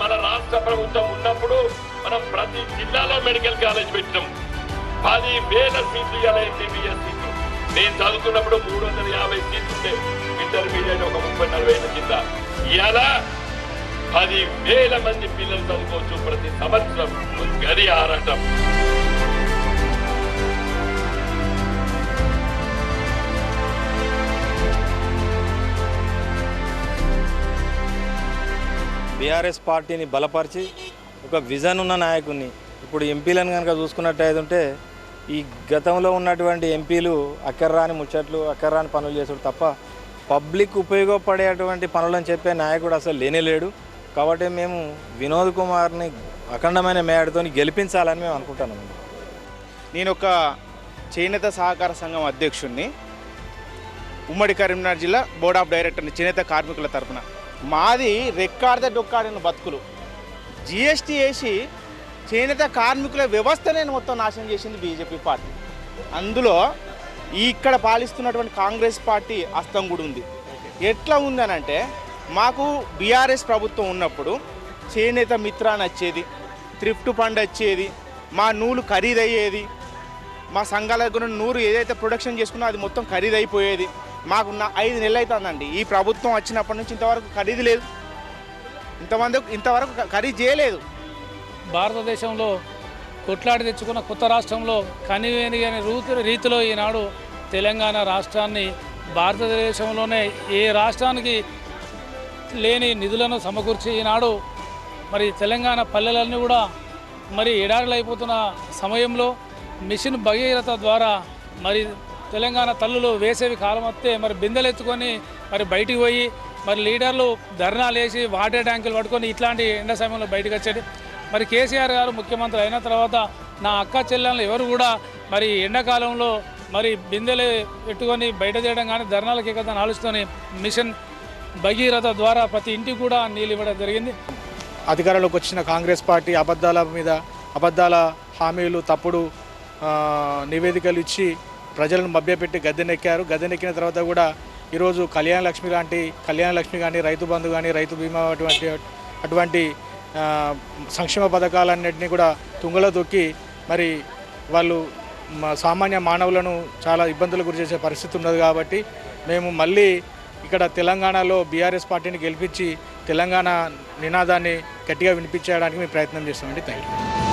మన రాష్ట్ర ప్రభుత్వం ఉన్నప్పుడు మనం ప్రతి జిల్లాలో మెడికల్ కాలేజ్ పెట్టినాం. పది వేల సీట్లు ఇవాళ ఎంబీబీఎస్ సీట్లు నేను చదువుకున్నప్పుడు మూడు వందల యాభై సీట్లు ఉండే. ఇంటర్మీడియట్ ఒక ముప్పై నలభై ఐదు కింద. ఇవాళ పది వేల మంది పిల్లలు చదువుకోవచ్చు ప్రతి సంవత్సరం. గది ఆరాటం. బీఆర్ఎస్ పార్టీని బలపరిచి ఒక విజన్ ఉన్న నాయకుడిని ఇప్పుడు ఎంపీలను కనుక చూసుకున్నట్టయితే ఉంటే ఈ గతంలో ఉన్నటువంటి ఎంపీలు అక్కర్రాని ముచ్చట్లు అక్కర్రాని పనులు చేసుడు తప్ప పబ్లిక్ ఉపయోగపడేటువంటి పనులని చెప్పే నాయకుడు అసలు లేనే లేడు. కాబట్టి మేము వినోద్ కుమార్ని అఖండమైన మేడతో గెలిపించాలని మేము అనుకుంటున్నాం. నేను ఒక చేనేత సహకార సంఘం అధ్యక్షుడిని ఉమ్మడి కరీంనగర్ జిల్లా బోర్డ్ ఆఫ్ డైరెక్టర్ని చేనేత కార్మికుల తరపున. మాది రెక్కాడితే డొక్కాడిన బతుకులు. జిఎస్టీ వేసి చేనేత కార్మికుల వ్యవస్థనే మొత్తం నాశనం చేసింది బీజేపీ పార్టీ. అందులో ఈ ఇక్కడ పాలిస్తున్నటువంటి కాంగ్రెస్ పార్టీ అస్తం కూడా ఉంది. ఎట్లా ఉందనంటే మాకు బీఆర్ఎస్ ప్రభుత్వం ఉన్నప్పుడు చేనేత మిత్ర అని వచ్చేది థ్రిఫ్ట్ ఫండ్ వచ్చేది మా నూలు ఖరీదయ్యేది మా సంఘాల దగ్గర నూరు ఏదైతే ప్రొడక్షన్ చేసుకున్నా అది మొత్తం ఖరీదైపోయేది. మాకున్న ఐదు నెలలు అవుతుందండి ఈ ప్రభుత్వం వచ్చినప్పటి నుంచి ఇంతవరకు ఖరీదు లేదు. ఇంతమంది ఇంతవరకు ఖరీదు చేయలేదు. భారతదేశంలో కొట్లాడి తెచ్చుకున్న కొత్త రాష్ట్రంలో కనివేనిగని రూతు రీతిలో ఈనాడు తెలంగాణ రాష్ట్రాన్ని భారతదేశంలోనే ఏ రాష్ట్రానికి లేని నిధులను సమకూర్చి ఈనాడు మరి తెలంగాణ పల్లెలన్నీ కూడా మరి ఎడారులైపోతున్న సమయంలో మిషన్ భగీరథ ద్వారా మరి తెలంగాణ తల్లులు వేసేవి కాలం వస్తే మరి బిందెలెత్తుకొని మరి బయటికి పోయి మరి లీడర్లు ధర్నాలు వేసి వాటర్ ట్యాంకులు పట్టుకొని ఇట్లాంటి ఎండ సమయంలో బయటకు వచ్చేది. మరి కేసీఆర్ గారు ముఖ్యమంత్రి అయిన తర్వాత నా అక్క చెల్లెళ్ళు ఎవరు కూడా మరి ఎండాకాలంలో మరి బిందెలు పెట్టుకొని బయట చేయడం కానీ ధర్నాలకి కదా ఆలోచుకొని మిషన్ భగీరథ ద్వారా ప్రతి ఇంటికి కూడా నీళ్ళు ఇవ్వడం జరిగింది. అధికారంలోకి వచ్చిన కాంగ్రెస్ పార్టీ అబద్ధాల మీద అబద్ధాల హామీలు తప్పుడు నివేదికలు ఇచ్చి ప్రజలను మభ్యపెట్టి గద్దెనెక్కారు. గద్దెనెక్కిన తర్వాత కూడా ఈరోజు కళ్యాణ లక్ష్మి లాంటి కళ్యాణ లక్ష్మి కానీ రైతు బంధు కానీ రైతు బీమా అటువంటి అటువంటి సంక్షేమ పథకాలన్నింటినీ కూడా తుంగలో తొక్కి మరి వాళ్ళు సామాన్య మానవులను చాలా ఇబ్బందులకు గురి చేసే పరిస్థితి ఉన్నది కాబట్టి మేము మళ్ళీ ఇక్కడ తెలంగాణలో బీఆర్ఎస్ పార్టీని గెలిపించి తెలంగాణ నినాదాన్ని గట్టిగా వినిపించడానికి మేము ప్రయత్నం చేస్తామండి. Thank you